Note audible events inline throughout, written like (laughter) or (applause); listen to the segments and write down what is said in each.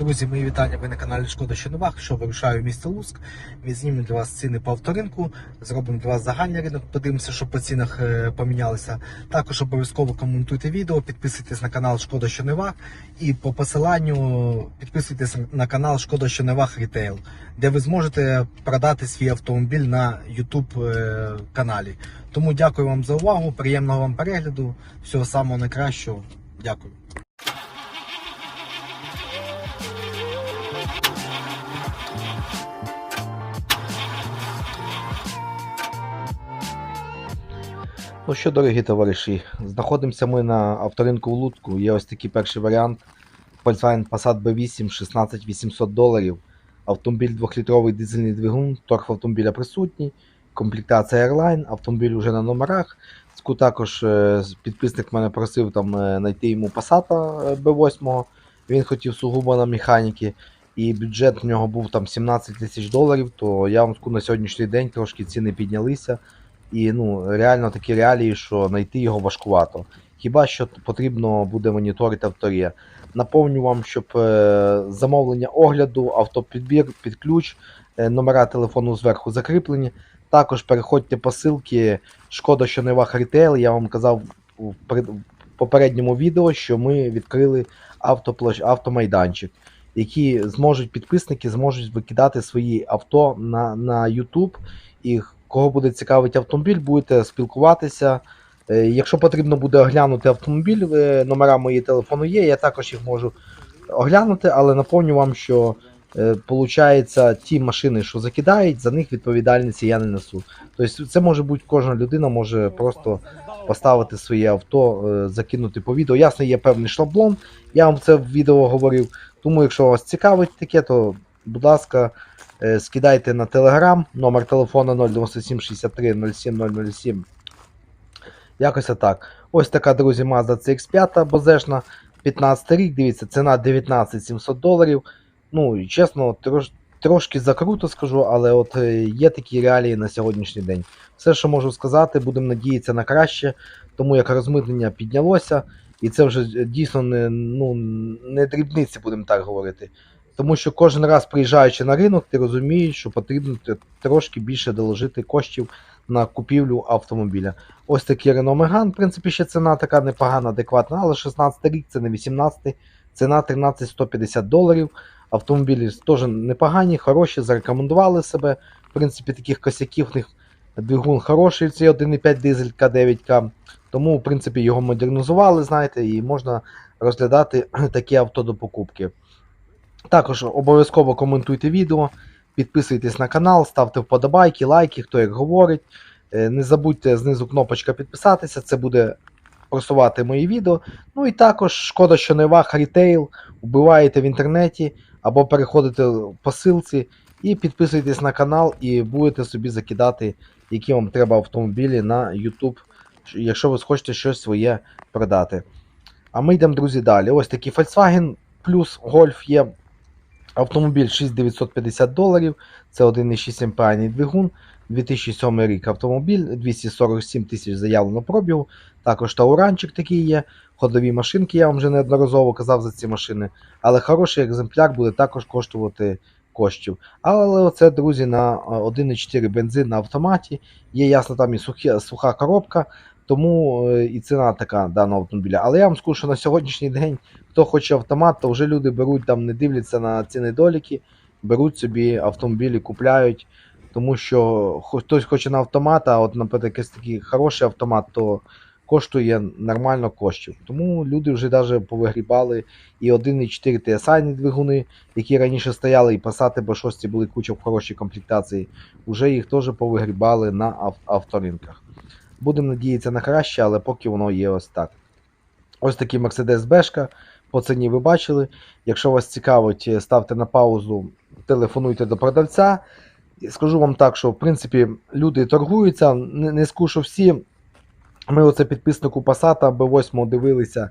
Друзі, мої вітання. Ви на каналі Шкода що новах. Що вирушаю в місто Луцьк. Відзнімемо для вас ціни по авторинку. Зробимо для вас загальний ринок. Подивимося, що по цінах е, помінялися. Також обов'язково коментуйте відео, підписуйтесь на канал Шкода що новах. І по посиланню підписуйтесь на канал Шкода що новах Рітейл, де ви зможете продати свій автомобіль на YouTube е, каналі. Тому дякую вам за увагу. Приємного вам перегляду. Всього самого найкращого. Дякую. Ну що, дорогі товариші, знаходимося ми на авторинку в Луцьку. Є ось такий перший варіант. Volkswagen Passat B8 16 800 доларів. Автомобіль 2-літровий дизельний двигун, торг автомобіля присутній, комплектація Airline, автомобіль вже на номерах. Також е, підписник мене просив там е, знайти йому Passat е, B8. Він хотів сугубо на механіки. І бюджет в нього був там 17 тисяч доларів, то я вам скажу, на сьогоднішній день трошки ціни піднялися. І ну, реально такі реалії, що знайти його важкувато. Хіба що потрібно буде моніторити авторія. Наповню вам, щоб е, замовлення огляду, автопідбір під ключ, е, номера телефону зверху закріплені. Також переходьте по ссылці Шкода, що не вах рітейл. Я вам казав в попередньому відео, що ми відкрили автоплощ, автомайданчик, які зможуть підписники зможуть викидати свої авто на, на YouTube. І кого буде цікавить автомобіль, будете спілкуватися. Е, Якщо потрібно буде оглянути автомобіль, номера мої телефону є, я також їх можу оглянути, але напомню вам, що е, получається, ті машини, що закидають, за них відповідальності я не несу. Тобто це може бути кожна людина може просто поставити своє авто, е, закинути по відео. Ясно, є певний шаблон, я вам це в відео говорив. Тому, якщо вас цікавить таке, то будь ласка, скидайте на Telegram, номер телефону 097 63 07 007. Якось так. Ось така, друзі, Mazda CX5 бозешна, 15 рік, дивіться, ціна 19 700 доларів. Ну, і чесно, трош, трошки закруто скажу, але от е, є такі реалії на сьогоднішній день. Все, що можу сказати, будемо надіятися на краще, тому як розмитнення піднялося, і це вже е, дійсно не, ну, не дрібниці, будемо так говорити. Тому що кожен раз приїжджаючи на ринок, ти розумієш, що потрібно трошки більше доложити коштів на купівлю автомобіля. Ось такий Renault Megane, в принципі, ще ціна така непогана, адекватна, але 16 рік, це не 18, ціна 13 150 доларів. Автомобілі теж непогані, хороші, зарекомендували себе. В принципі, таких косяків в них двигун хороший, цей 1,5 дизель К9К. Тому, в принципі, його модернізували, знаєте, і можна розглядати (clears throat) такі авто до покупки. Також обов'язково коментуйте відео, підписуйтесь на канал, ставте вподобайки, лайки, хто як говорить. Е, Не забудьте знизу кнопочка підписатися, це буде просувати мої відео. Ну і також шкода, що не вах рітейл, вбиваєте в інтернеті або переходите по ссылці і підписуйтесь на канал, і будете собі закидати, які вам треба автомобілі на YouTube, якщо ви хочете щось своє продати. А ми йдемо, друзі, далі. Ось такий Volkswagen плюс Golf є. Автомобіль 6950 доларів. Це 1,6 МПА двигун. 2007 рік автомобіль, 247 тисяч заявлено пробігу. Також тауранчик такий є. Ходові машинки, я вам вже неодноразово казав за ці машини. Але хороший екземпляр буде також коштувати коштів. Але оце, друзі, на 1,4 бензин на автоматі. Є ясно, там і сухі, суха коробка, тому е, і ціна така даного автомобіля. Але я вам скажу, що на сьогоднішній день, хто хоче автомат, то вже люди беруть там, не дивляться на ці недоліки, беруть собі автомобілі, купляють. Тому що хтось хоче на автомат, а от, наприклад, якийсь такий хороший автомат, то коштує нормально коштів. Тому люди вже навіть повигрібали і 1,4 TSI двигуни, які раніше стояли, і Passat B6 були куча в хорошій комплектації, вже їх теж повигрібали на авторинках. Будемо надіятися на краще, але поки воно є ось так. Ось такий Mercedes Бешка. По ціні ви бачили. Якщо вас цікавить, е, ставте на паузу, телефонуйте до продавця. Скажу вам так, що в принципі люди торгуються, не, не скушу всі. Ми оце підписнику Passat B8 дивилися,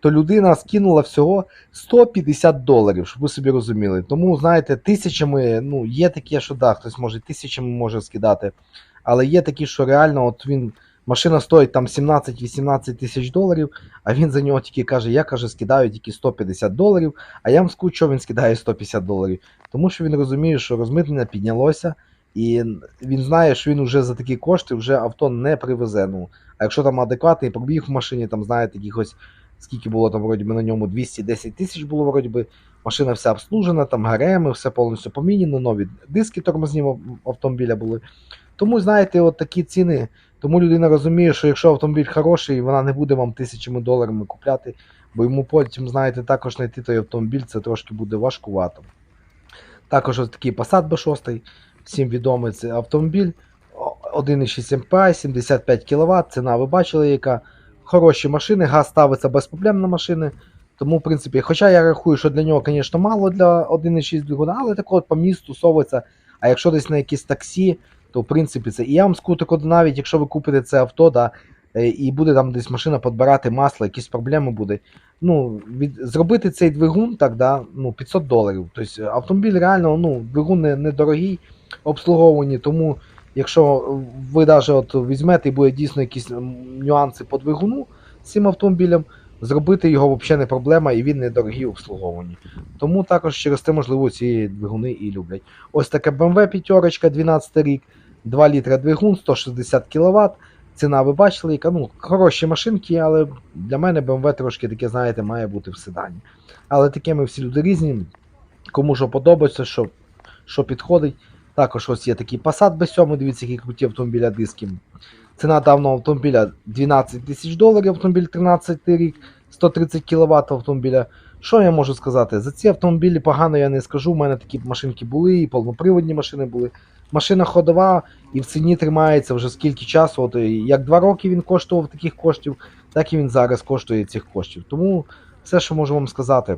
то людина скинула всього 150 доларів, щоб ви собі розуміли. Тому, знаєте, тисячами, ну, є таке, що да, хтось може тисячами може скидати. Але є такі, що реально от він Машина стоїть там 17-18 тисяч доларів, а він за нього тільки каже, я каже, скидаю тільки 150 доларів, а я вам скажу, що він скидає 150 доларів. Тому що він розуміє, що розмитнення піднялося, і він знає, що він вже за такі кошти вже авто не привезе. Ну, а якщо там адекватний пробіг в машині, там знаєте, якихось скільки було там вроді би на ньому 210 тисяч було вроді би. Машина вся обслужена, там ГРМ, все повністю поміняно, нові диски тормозні автомобіля були. Тому, знаєте, от такі ціни. Тому людина розуміє, що якщо автомобіль хороший, вона не буде вам тисячами доларами купляти, бо йому потім, знаєте, також знайти той автомобіль це трошки буде важкувато. Також ось такий Passat B6, всім відомий це автомобіль. о- 1,6 МПА, 75 кВт, ціна ви бачили, яка хороші машини, газ ставиться без проблем на машини. Тому, в принципі, хоча я рахую, що для нього, звісно, мало для 1,6 двигуна, але так от по місту совиться. А якщо десь на якісь таксі, то в принципі це. І я вам скажу, так навіть якщо ви купите це авто, да, е, і буде там десь машина підбирати масло, якісь проблеми буде. Ну, від, зробити цей двигун так, да, ну, 500 доларів. Тобто автомобіль реально, ну, двигун не, недорогий, обслуговувані, тому якщо ви навіть от візьмете і буде дійсно якісь нюанси по двигуну з цим автомобілем, зробити його взагалі не проблема, і він недорогий обслуговані. Тому також через те, можливо, ці двигуни і люблять. Ось таке BMW п'ятерочка, 12 рік, 2 літра двигун, 160 кВт. Ціна ви бачили, яка ну, хороші машинки, але для мене BMW трошки таке, знаєте, має бути в седані. Але таке ми всі люди різні. Кому що подобається, що, що підходить. Також ось є такий Passat B7, дивіться, які круті автомобіля диски. Ціна давного автомобіля 12 тисяч доларів, автомобіль 13 рік, 130 кВт автомобіля. Що я можу сказати? За ці автомобілі погано я не скажу. У мене такі машинки були, і повноприводні машини були. Машина ходова і в ціні тримається вже скільки часу. От, як два роки він коштував таких коштів, так і він зараз коштує цих коштів. Тому все, що можу вам сказати.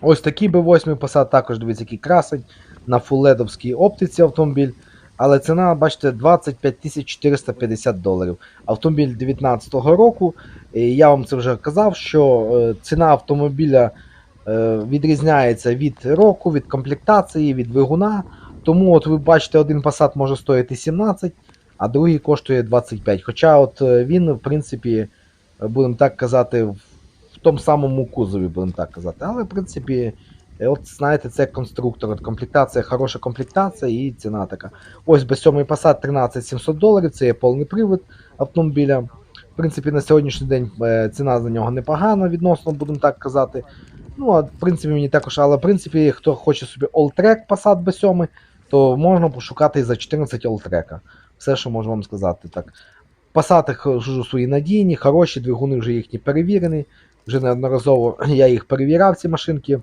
Ось такий B8 Passat, також дивіться, який красень на фулледовській оптиці автомобіль. Але ціна, бачите, 25 450 доларів. Автомобіль 2019 року. І я вам це вже казав, що е, ціна автомобіля е, відрізняється від року, від комплектації, від двигуна. Тому от ви бачите, один Passat може стоїти 17, а другий коштує 25. Хоча от е, він, в принципі, будемо так казати, в тому самому кузові, будемо так казати. Але, в принципі, е, от знаєте, це конструктор. От комплектація, хороша комплектація і ціна така. Ось B7 Passat 13 700 доларів, це є повний привід автомобіля. В принципі, на сьогоднішній день е, ціна за нього непогана відносно, будемо так казати. Ну, а в принципі, мені також, але в принципі, хто хоче собі Alltrack Passat B7, то можна пошукати і за 14 Alltrack. Все, що можу вам сказати. так. Passat хожу свої надійні, хороші, двигуни вже їхні перевірені. Вже неодноразово (clears throat) я їх перевіряв, ці машинки.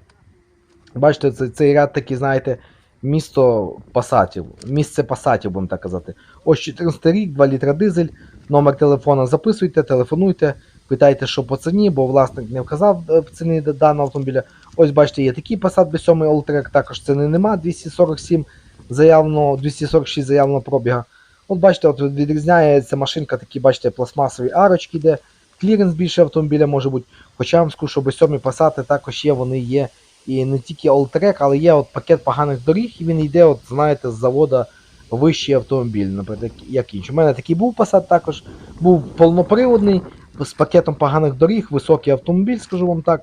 Бачите, це, цей ряд такий, знаєте, місто пасатів. Місце пасатів, будемо так казати. Ось 14 рік, 2 літра дизель, номер телефона записуйте, телефонуйте, питайте, що по ціні, бо власник не вказав е, ціни даного автомобіля. Ось бачите, є такий Passat B7 Alltrack, також ціни нема, 247 заявно, 246 заявленого пробіга. От бачите, от відрізняється машинка, такі, бачите, пластмасові арочки, де кліренс більше автомобіля може бути. Хоча я вам скажу, що B7 Passat також є, вони є і не тільки Alltrack, але є от пакет поганих доріг, і він йде, от, знаєте, з завода вищий автомобіль, наприклад, як інший. У мене такий був Passat також, був повноприводний, з пакетом поганих доріг, високий автомобіль, скажу вам так.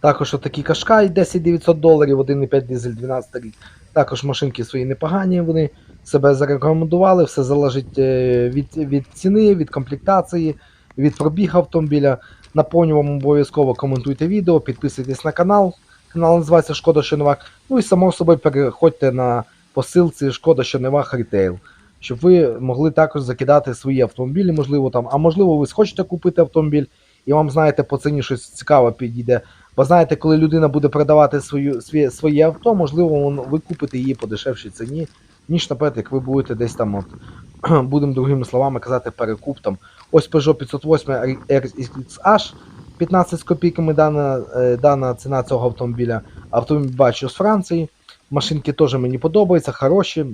Також отакий Кашкай 10 900 доларів, 1,5 дизель 12 рік. Також машинки свої непогані, вони себе зарекомендували, все залежить е, від, від ціни, від комплектації, від пробігу автомобіля. Напомню вам обов'язково коментуйте відео, підписуйтесь на канал. Канал називається Шкода Щоневак. Ну і само собою переходьте на посилці Шкода Щоневак Рітейл, щоб ви могли також закидати свої автомобілі, можливо, там, а можливо, ви схочете купити автомобіль, і вам, знаєте, по ціні щось цікаве підійде. Бо знаєте, коли людина буде продавати свою, своє, своє авто, можливо, ви купите її по дешевшій ціні, ніж, наприклад, як ви будете десь там, от, (clears throat) будемо другими словами казати, перекуп там. Ось Peugeot 508 RXH, 15 з копійками дана, е, дана ціна цього автомобіля. Автомобіль бачу з Франції. Машинки теж мені подобаються, хороші,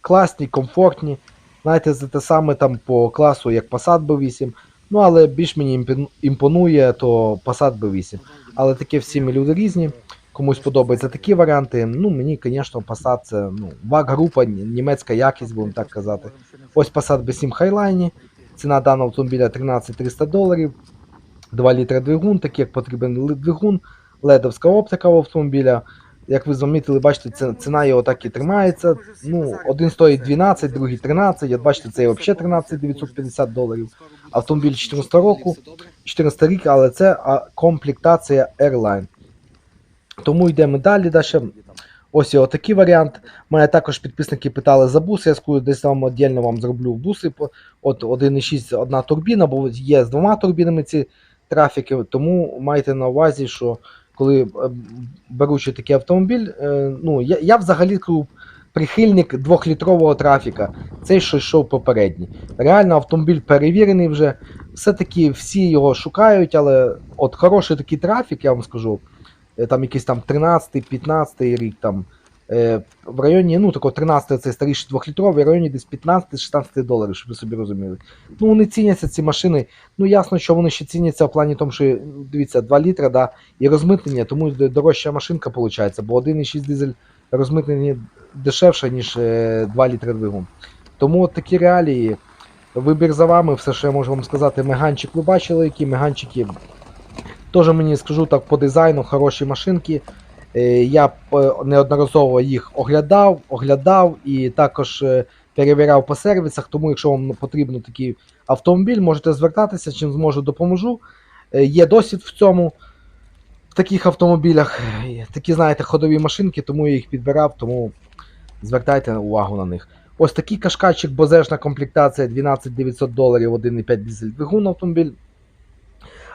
класні, комфортні. Знаєте, за те саме там по класу, як Passat B8. Ну, але більш мені імпонує, то Passat B8. Але таке всі ми люди різні. Комусь подобаються такі варіанти. Ну, мені, звісно, Passat це ну, ваг-група, німецька якість, будемо так казати. Ось Passat B7 Highline. Ціна даного автомобіля 13 300 доларів. 2 літра двигун, такий як потрібен двигун, ледовська оптика в автомобіля. Як ви замітили, бачите, ціна його так і тримається. Ну, один стоїть 12, другий 13. От бачите, цей взагалі 13 950 доларів. Автомобіль 14 року, 14 рік, але це комплектація Airline. Тому йдемо далі. Далі. Ось отакий варіант. Мене також підписники питали за буси. Я скажу, десь там віддільно вам зроблю буси. От 1,6 одна турбіна, бо є з двома турбінами ці трафіки. Тому майте на увазі, що коли е, беручи такий автомобіль, е, ну я, я взагалі прихильник двохлітрового трафіка. Цей, що йшов попередній. Реально автомобіль перевірений вже. Все-таки всі його шукають, але от хороший такий трафік, я вам скажу, там якийсь там 13-15 рік, там е, в районі, ну такого 13 це старіший двохлітровий, в районі десь 15-16 доларів, щоб ви собі розуміли. Ну, вони ціняться ці машини. Ну, ясно, що вони ще ціняться в плані тому, що ну, дивіться, 2 літра, да, і розмитнення, тому дорожча машинка виходить, бо 1,6 дизель розмитнення дешевше, ніж е, 2 літри двигун. Тому от такі реалії. Вибір за вами, все, що я можу вам сказати, меганчик ви бачили, які меганчики. Теж мені скажу так по дизайну, хороші машинки. Е, Я е, неодноразово їх оглядав, оглядав і також е, перевіряв по сервісах. Тому, якщо вам потрібен такий автомобіль, можете звертатися, чим зможу, допоможу. Є досвід в цьому. В таких автомобілях такі, знаєте, ходові машинки, тому я їх підбирав, тому звертайте увагу на них. Ось такий кашкайчик, бозежна комплектація 12 900 доларів, 1,5 дизель двигун автомобіль.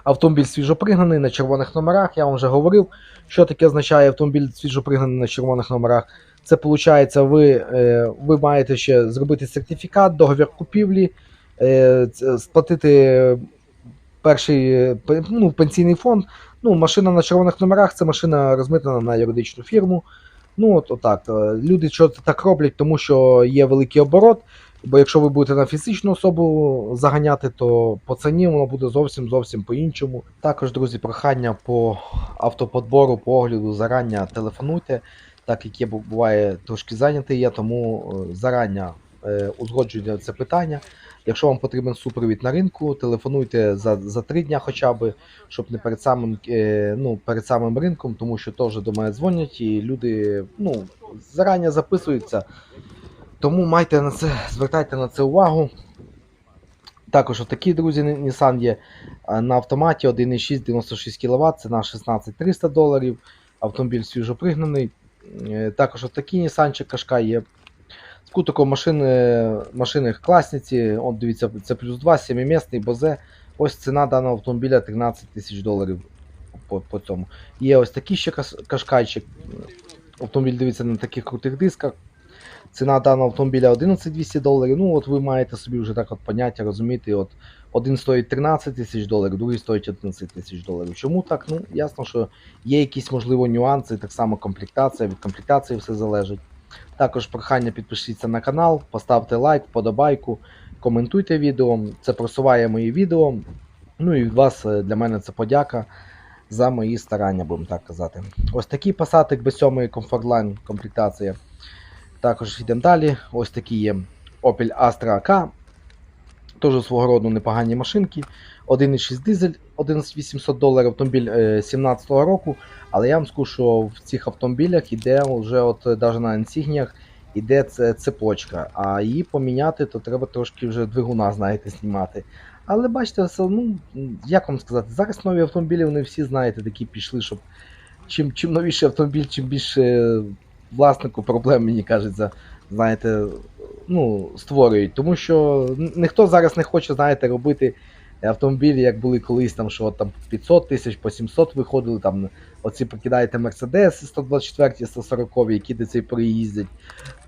Автомобіль свіжопригнаний на червоних номерах. Я вам вже говорив, що таке означає автомобіль свіжопригнаний на червоних номерах. Це виходить, ви, е, ви маєте ще зробити сертифікат, договір купівлі, е, сплатити перший е, ну, пенсійний фонд. Ну, машина на червоних номерах це машина розмитнена на юридичну фірму. Ну, от, отак. Люди що так роблять, тому що є великий оборот. Бо якщо ви будете на фізичну особу заганяти, то по ціні воно буде зовсім зовсім по-іншому. Також, друзі, прохання по автоподбору, по огляду зарання телефонуйте, так як я бу- буває трошки зайнятий я, тому е, зарання е, узгоджуйте це питання. Якщо вам потрібен супровід на ринку, телефонуйте за, за три дня хоча б, щоб не перед самим, е, ну, перед самим ринком, тому що теж до мене дзвонять і люди ну, зарані записуються. Тому майте на це, звертайте на це увагу. Також отакі, друзі, Nissan є на автоматі 1,6 96 кВт, ціна 16 300 доларів. Автомобіль свіжопригнаний. Е, Також отакий Nissan Кашка є. З кутиком машини, машини класниці. От дивіться, це плюс 2, 7-місний, бозе. Ось ціна даного автомобіля 13 тисяч доларів по, по цьому. Є ось такий ще кашкайчик. Автомобіль дивиться на таких крутих дисках. Ціна даного автомобіля 11 200 доларів. Ну, от ви маєте собі вже так от поняття, розуміти. От один стоїть 13 тисяч доларів, другий стоїть 11 тисяч доларів. Чому так? Ну, ясно, що є якісь, можливо, нюанси, так само комплектація, від комплектації все залежить. Також прохання підпишіться на канал, поставте лайк, подобайку, коментуйте відео. Це просуває мої відео. Ну і від вас е, для мене це подяка за мої старання, будемо так казати. Ось такий пасатик без 7 Comfortline комплектація. Також йдемо далі. Ось такі є Opel Astra AK. Теж свого роду непогані машинки. 1,6 дизель, 11800 доларів автомобіль 2017 року. Але я вам скажу, що в цих автомобілях іде вже от навіть на інсігніях іде це цепочка. А її поміняти, то треба трошки вже двигуна, знаєте, знімати. Але бачите, ну, як вам сказати, зараз нові автомобілі, вони всі, знаєте, такі пішли, щоб чим, чим новіший автомобіль, чим більше власнику проблем, мені кажеться, знаєте, ну, створюють. Тому що ніхто зараз не хоче, знаєте, робити автомобілі, як були колись, там, що там 500 тисяч по 700 виходили, там оці покидаєте Мерседеси 124, 140, які до цей проїздять.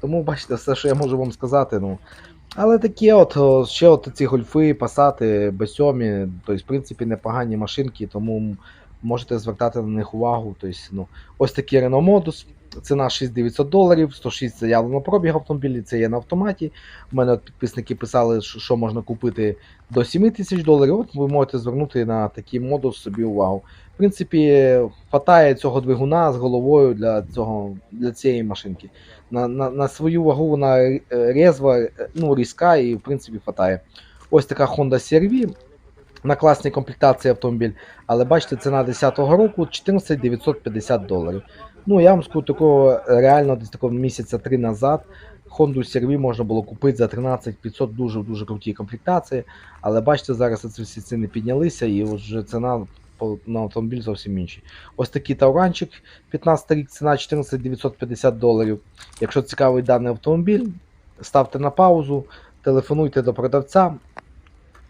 Тому бачите, все, що я можу вам сказати, ну. Але такі от, ще от ці гольфи, пасати, Б7, тобто, в принципі, непогані машинки, тому можете звертати на них увагу. Тобто, ну, ось такий Renault Modus. Ціна 6900 доларів, 106 заявлено пробіг автомобілі, це є на автоматі. У мене от підписники писали, що можна купити до 7 тисяч доларів. От ви можете звернути на такий модус собі увагу. В принципі, хватає цього двигуна з головою для цього, для цієї машинки. На, на, на свою вагу вона резва, ну, різка і в принципі хватає. Ось така Honda CR-V на класній комплектації автомобіль. Але бачите, ціна 10-го року 14 950 доларів. Ну, я вам скажу, такого е, реально десь такого місяця три назад Honda CR-V можна було купити за 13 500 дуже дуже круті комплектації. Але бачите, зараз ці всі ціни піднялися і вже ціна на автомобіль зовсім інший. Ось такий тауранчик 15 рік, ціна 14 950 доларів. Якщо цікавий даний автомобіль, ставте на паузу, телефонуйте до продавця.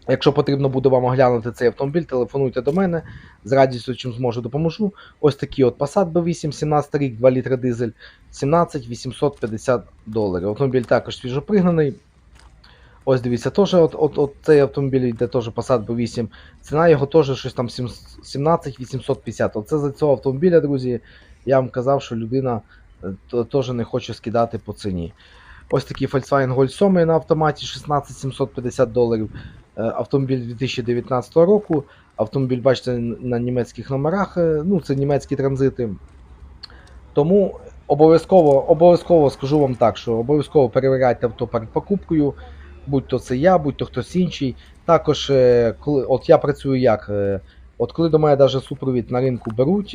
Якщо потрібно буде вам оглянути цей автомобіль, телефонуйте до мене. З радістю чим зможу допоможу. Ось такий от Passat B8, 17 рік, 2 літра дизель, 17 850 доларів. Автомобіль також свіжопригнаний. Ось дивіться, теж от, от, от цей автомобіль йде теж Passat B8. Ціна його теж щось там 17 850. Оце за цього автомобіля, друзі. Я вам казав, що людина е, теж не хоче скидати по ціні. Ось такий Volkswagen Golf 7 на автоматі 16 750 доларів. Е, Автомобіль 2019 року. Автомобіль, бачите, на німецьких номерах. е, Ну, це німецькі транзити. Тому обов'язково, обов'язково скажу вам так, що обов'язково перевіряйте авто перед покупкою, будь то це я, будь то хтось інший. Також, е, коли от я працюю як. От коли до мене навіть супровід на ринку беруть,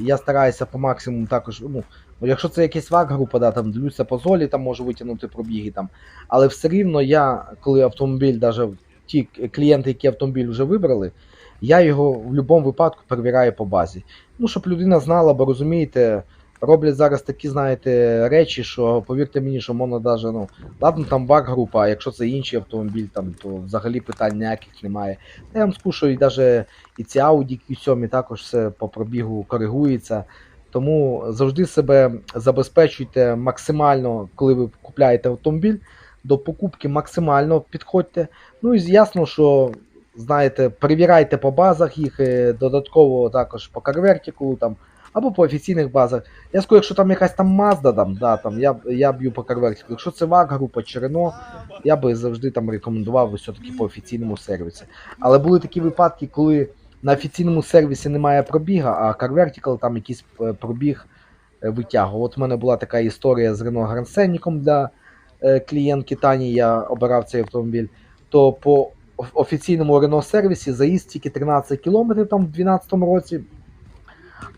я стараюся по максимуму також. Ну, якщо це якась ваг група, да, там дивлюся по золі, там можу витягнути пробіги там. Але все рівно я, коли автомобіль, навіть ті клієнти, які автомобіль вже вибрали, я його в будь-якому випадку перевіряю по базі. Ну, щоб людина знала, бо розумієте, роблять зараз такі, знаєте, речі, що повірте мені, що можна навіть, ну, ладно, там ваг група, а якщо це інший автомобіль, там, то взагалі питань ніяких немає. Я вам що і навіть і ці Audi Q7 також все по пробігу коригується. Тому завжди себе забезпечуйте максимально, коли ви купляєте автомобіль, до покупки максимально підходьте. Ну і ясно, що знаєте, перевіряйте по базах їх, е, додатково також по CarVertical там, або по офіційних базах. Я скажу, якщо там якась там Mazda, там, да, там, я, я б'ю по CarVertical. Якщо це ВАГ група чи Renault, я би завжди там рекомендував все-таки по офіційному сервісі. Але були такі випадки, коли на офіційному сервісі немає пробіга, а CarVertical там якийсь е, пробіг е, витягував. От в мене була така історія з Grand Scenic для е, клієнтки Тані, я обирав цей автомобіль. То по офіційному Renault сервісі заїзд тільки 13 км там в 2012 році.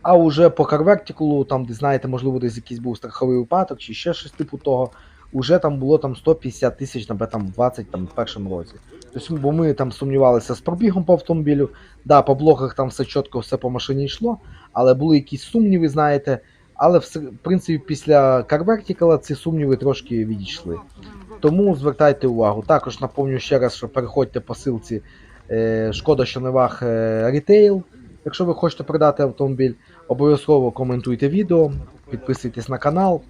А уже по CarVertical, там, де знаєте, можливо, десь якийсь був страховий випадок чи ще щось типу того, уже там було там 150 тисяч, там, в 20 там, в першому році. Тобто, бо ми там сумнівалися з пробігом по автомобілю. Да, по блоках там все чітко, все по машині йшло, але були якісь сумніви, знаєте. Але в принципі після CarVertical ці сумніви трошки відійшли. Тому звертайте увагу. Також напомню ще раз, що переходьте по ссылці е, Шкода Щоневах е, Retail. Якщо ви хочете продати автомобіль, обов'язково коментуйте відео, підписуйтесь на канал.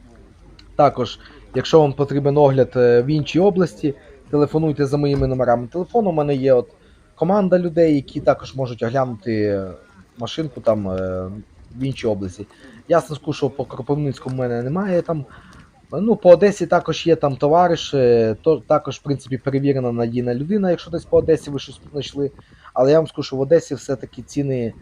Також, якщо вам потрібен огляд е, в іншій області, телефонуйте за моїми номерами телефону. У мене є от команда людей, які також можуть оглянути машинку там в іншій області. Ясно що по Кропивницькому в мене немає там. Ну, по Одесі також є там товариш, то також, в принципі, перевірена надійна людина, якщо десь по Одесі ви щось знайшли. Але я вам скажу, що в Одесі все-таки ціни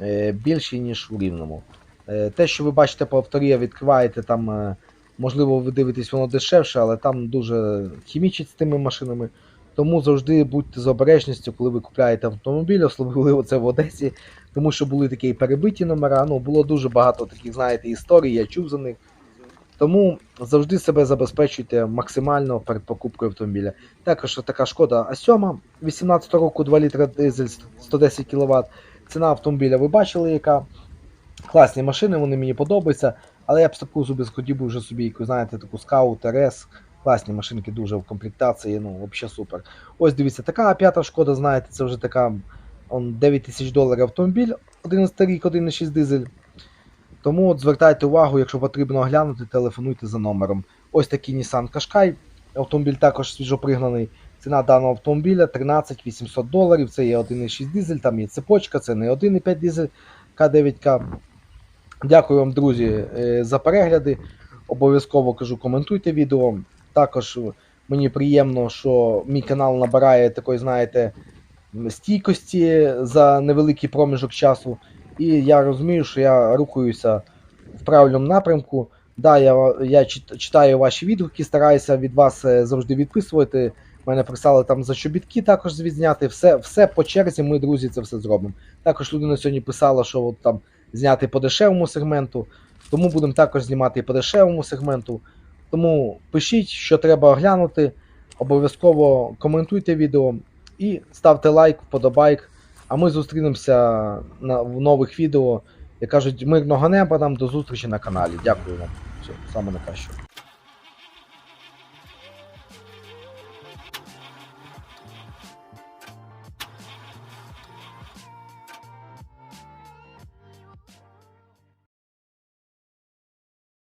е, більші, ніж у Рівному. Е, те, що ви бачите по авторія, відкриваєте там, е, можливо, ви дивитесь, воно дешевше, але там дуже хімічить з тими машинами. Тому завжди будьте з обережністю, коли ви купляєте автомобіль, особливо це в Одесі, тому що були такі перебиті номера. Ну, було дуже багато таких, знаєте, історій, я чув за них. Тому завжди себе забезпечуйте максимально перед покупкою автомобіля. Також така шкода А7, 18 року 2 літра дизель 110 кВт. Ціна автомобіля ви бачили, яка. Класні машини, вони мені подобаються. Але я б з таку собі хотів би вже собі, знаєте, таку скаут, РС. Класні машинки дуже в комплектації, ну, взагалі супер. Ось дивіться, така п'ята шкода, знаєте, це вже така он, 9 тисяч доларів автомобіль, 11 рік, 1,6 дизель. Тому от звертайте увагу, якщо потрібно оглянути, телефонуйте за номером. Ось такий Nissan Qashqai. Автомобіль також свіжопригнаний. Ціна даного автомобіля 13 800 доларів. Це є 1,6 дизель, там є цепочка, це не 1,5 дизель. К9К. Дякую вам, друзі, е, за перегляди. Обов'язково кажу, коментуйте відео. Також мені приємно, що мій канал набирає такої, знаєте, стійкості за невеликий проміжок часу. І я розумію, що я рухаюся в правильному напрямку. Да, я, я читаю ваші відгуки, стараюся від вас е, завжди відписувати. Мене прислали там за чобітки також відзняти. Все, все по черзі, ми, друзі, це все зробимо. Також людина сьогодні писала, що от там зняти по дешевому сегменту. Тому будемо також знімати і по дешевому сегменту. Тому пишіть, що треба оглянути. Обов'язково коментуйте відео і ставте лайк, вподобайк. А ми зустрінемося на, в нових відео. Як кажуть, мирного неба нам до зустрічі на каналі. Дякую вам. Все, саме найкраще.